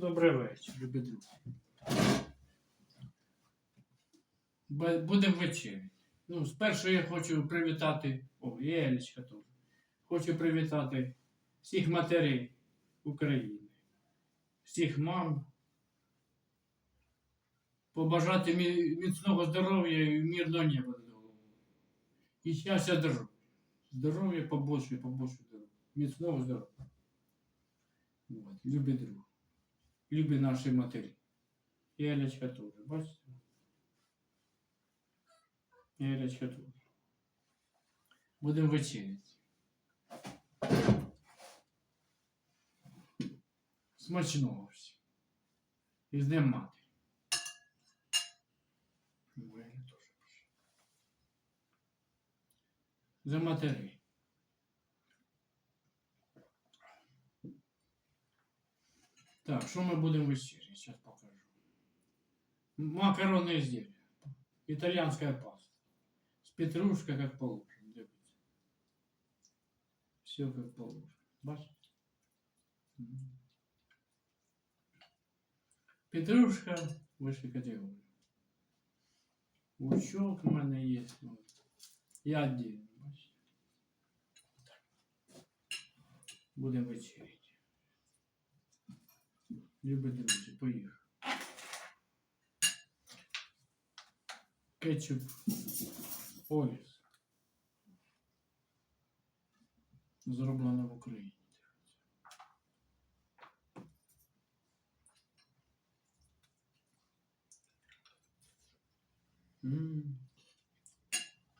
Добрий вечір, любі друзі. Будемо вечеряти. Ну, спершу я хочу привітати. О, є Елічка теж. Хочу привітати всіх матерей України, всіх мам. Побажати міцного здоров'я і мирного неба. І щастя держу. Здоров'я побольше, побольше здоров'я. Міцного здоров'я. Вот, любі друг. Любі наші матері. І Елечка теж, бачите? І Елечка теж. Будемо вечеряти. Смачного всім. І з матері. Я теж. За матерей. Так, що ми будемо вечерять? Зараз покажу. Макаронные изделия. Итальянская паста. С петрушкой, как положено. Дивіться. Все как положено. Бачите? Петрушка вищої категорії. Лучок у мене є. Я отдельно, бачите. Будемо вечеряти. Любі друзі, поїхали. Кетчуп Оліс. Зроблено в Україні.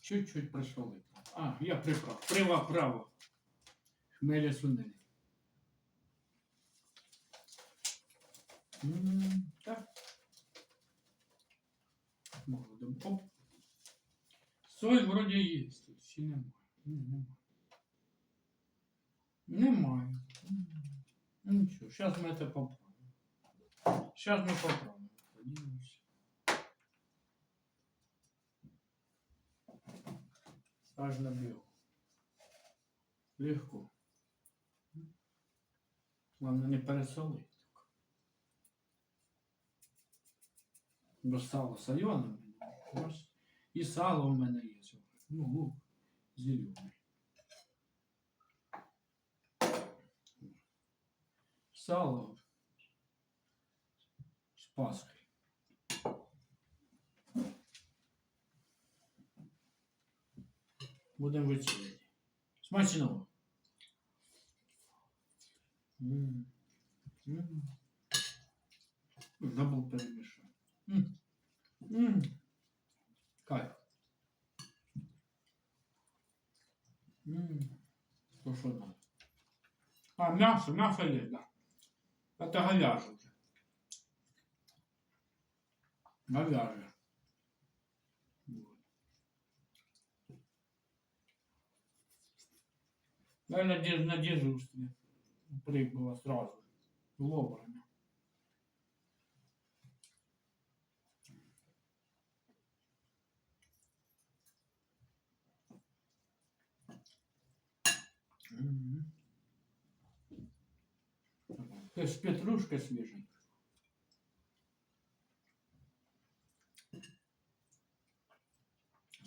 Чуть-чуть присолити. А, я приправ. Прива право. Хмеля сунелі. Так. Молодым. Оп. Соль вроде есть. Тут ще немає. Немає. Немає. Нічого, зараз ми це поправимо. Зараз ми поправимо. Подивимося. Аж на бігу. Легко. Главное не пересолити. Бо сало солене. Ось. І сало в мене є. Ну, лук зелений. Сало з паской. Будемо вечеряти. Смачного. Забув перемішати. То що там? А, м'ясо, м'ясо є, да. Это. Говяже. Вот. Я на, на дежурстве прибыла сразу. Вовремя. Це ж петрушка свіженька.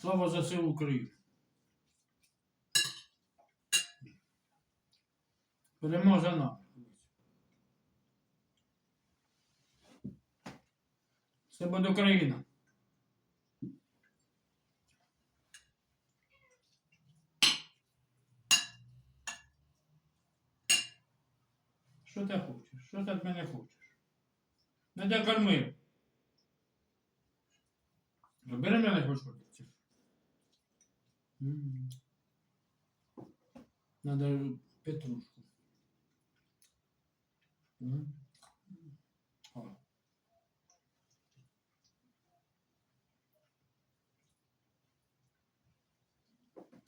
Слава за силу України. Перемога за нами. Це буде Україна. Що ти хочеш? Що ти від мене хочеш? Не де корми. Забери мене хоч хочеш. Надо петрушку. М. О.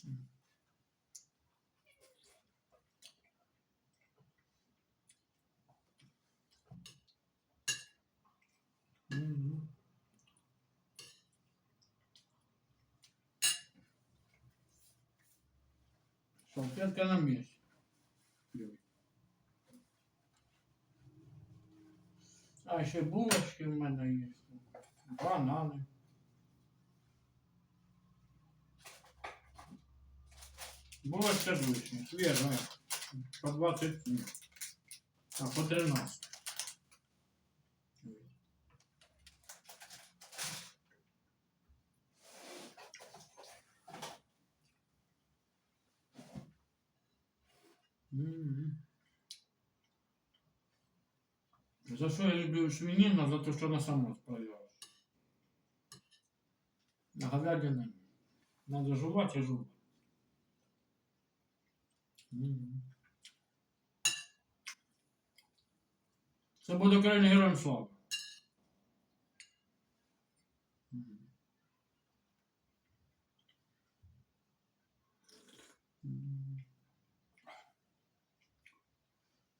М. Мгм. Салфетка на месте. А ще булочки в мене є. Банани. Булочка з вишні, свіжа. По 20 днів. А по 13. За що я люблю свинину? За те, що вона сама справилась. На говядина ні. Надо жувати і жувати. Це буде Україна героям слави.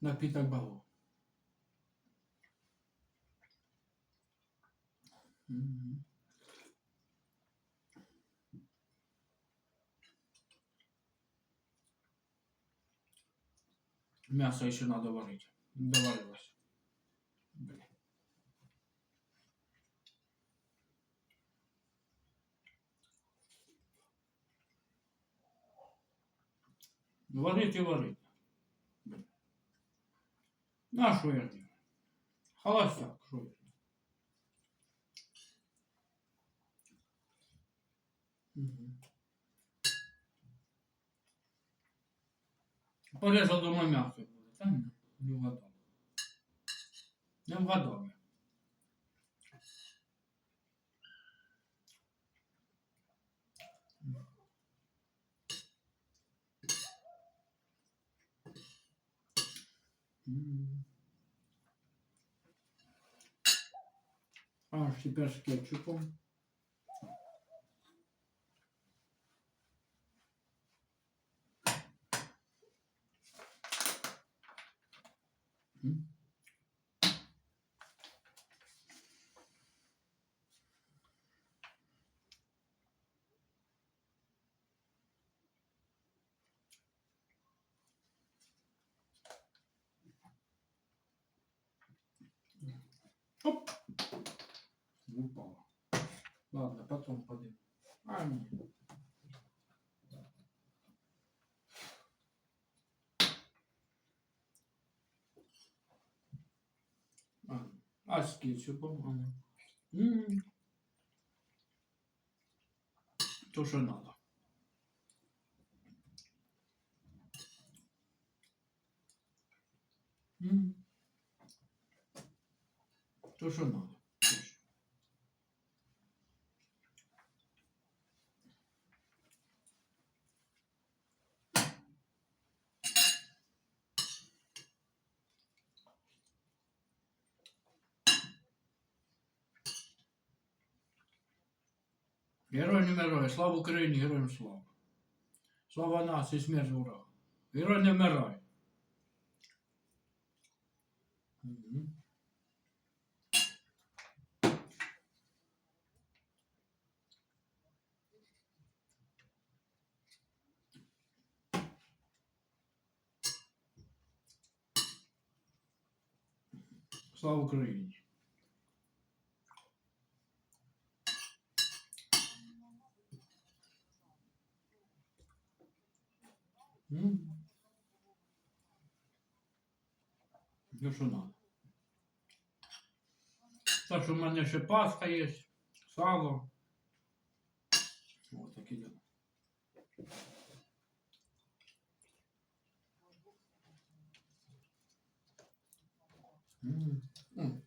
Напиток богов. Мгм. Мясо еще надо варить. Доварилось. Варить и варить. Я делаю? Холостяк, я? Порезал дома мясо буде. Та ні, не вгадав. Не вгадав. я. М. А, ще з кетчупом. М. Оп. Упала. Ладно, потом подниму. А, нет. А, а с кетчупом? М. То, что надо. М. То, что надо. Герой не вмирає, слава Україні, героям слава. Слава нації, смерть ворога. Герой не вмирає. Слава Україні. М. Ну, надо. Так що в мене ще паска є, сало. Ось такі діла. М.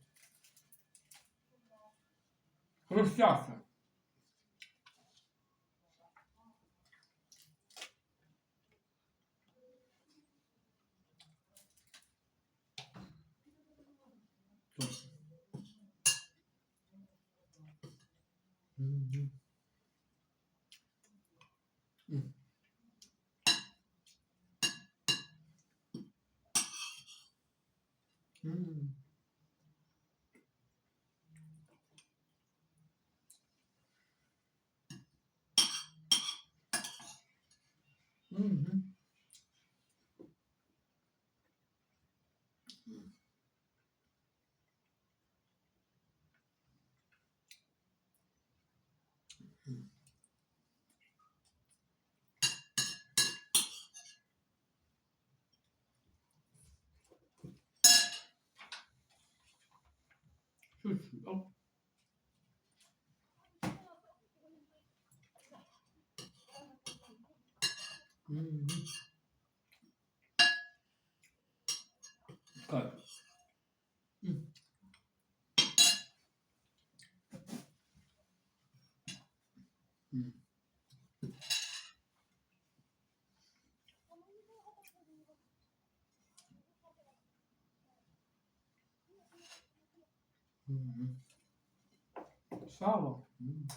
음. 음. 음. 음. 어? Кайф. М. М. Мгм. Сало. М.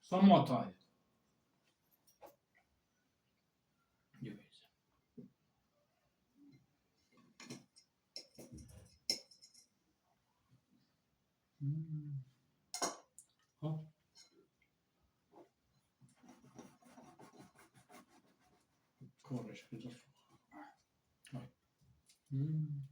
Само тає. Корочка засуха. Ой. М -м -м.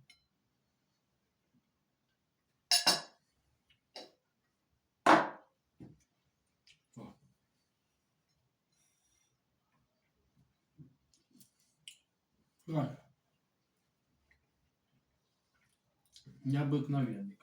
Необыкновенный.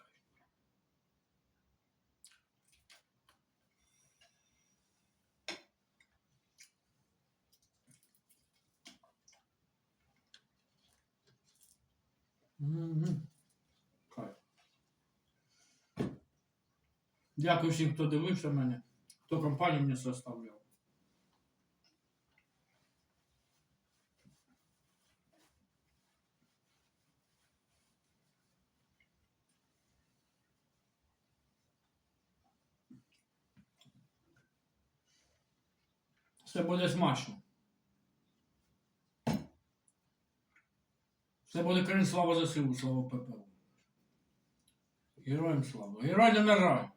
Дякую всім, хто дивився мене, хто компанію мені составляв. Все буде смачно. Все буде крім слава ЗСУ, слава ППУ. Героям слава. Герой не вмирає.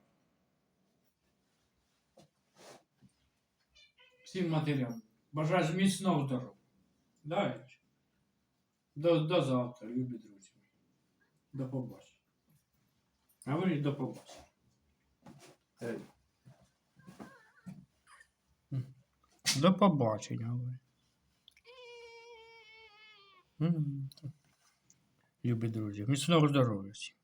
Всім матерям. Бажаю міцного здоров'я. Да, Ілюш? до, до завтра, любі друзі. До побачення. Говоріть до побачення. До побачення, говорю. М. Любі друзі, міцного здоров'я всім.